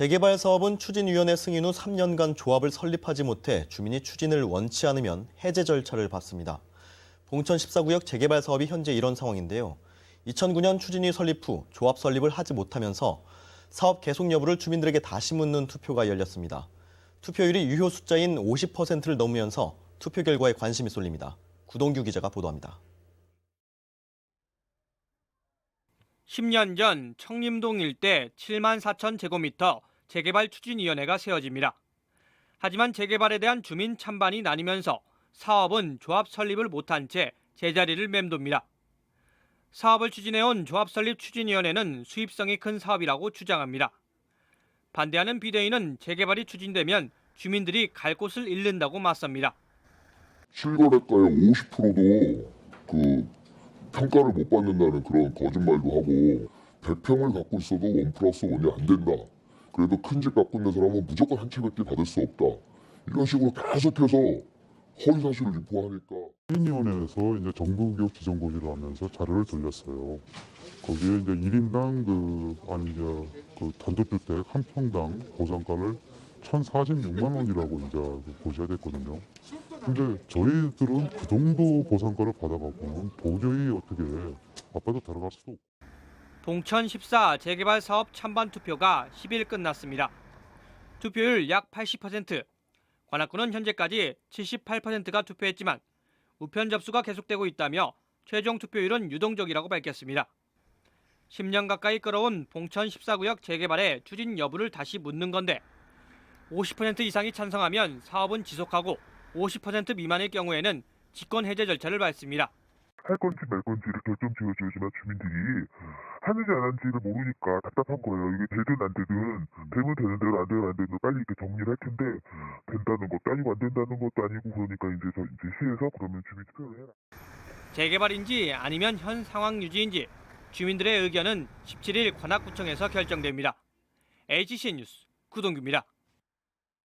재개발 사업은 추진위원회 승인 후 3년간 조합을 설립하지 못해 주민이 추진을 원치 않으면 해제 절차를 받습니다. 봉천 14구역 재개발 사업이 현재 이런 상황인데요. 2009년 추진위 설립 후 조합 설립을 하지 못하면서 사업 계속 여부를 주민들에게 다시 묻는 투표가 열렸습니다. 투표율이 유효 숫자인 50%를 넘으면서 투표 결과에 관심이 쏠립니다. 구동규 기자가 보도합니다. 10년 전 청림동 일대 7만 4천 제곱미터 재개발 추진위원회가 세워집니다. 하지만 재개발에 대한 주민 찬반이 나뉘면서 사업은 조합 설립을 못한 채 제자리를 맴돕니다. 사업을 추진해온 조합 설립 추진위원회는 수입성이 큰 사업이라고 주장합니다. 반대하는 비대위는 재개발이 추진되면 주민들이 갈 곳을 잃는다고 맞섭니다. 실거래가의 50%도 그 평가를 못 받는다는 그런 거짓말도 하고 100평을 갖고 있어도 원 플러스 원이 안 된다. 그래도 큰 집 갖고 있는 사람은 무조건 한 채밖에 받을 수 없다. 이런 식으로 계속해서 허위 사실을 유포하니까 시민위원회에서 이제 정부교육 지정고지를 하면서 자료를 돌렸어요. 거기에 이제 1인당 그, 아니, 이제 그 단독주택 한 평당 보상가를 1,046만 원이라고 이제 그 고시가 됐거든요. 근데 저희들은 그 정도 보상가를 받아가고는 도저히 어떻게 아빠도 들어갈 수도 없고. 봉천 14 재개발 사업 찬반 투표가 10일 끝났습니다. 투표율 약 80%. 관악구는 현재까지 78%가 투표했지만 우편 접수가 계속되고 있다며 최종 투표율은 유동적이라고 밝혔습니다. 10년 가까이 끌어온 봉천 14구역 재개발의 추진 여부를 다시 묻는 건데 50% 이상이 찬성하면 사업은 지속하고 50% 미만의 경우에는 직권 해제 절차를 밟습니다. 할 건지 말 건지를 결정 지어줘야지만 주민들이 하는지 안 하는지를 모르니까 답답한 거예요. 이게 되든 안 되든 되면 되는 대로 안 되면 안 대로 빨리 이렇게 정리를 할 텐데 된다는 것도 아니고 안 된다는 것도 아니고 그러니까 이제 저 이제 시에서 그러면 주민 투표를 해라. 재개발인지 아니면 현 상황 유지인지 주민들의 의견은 17일 관악구청에서 결정됩니다. HC 뉴스 구동규입니다.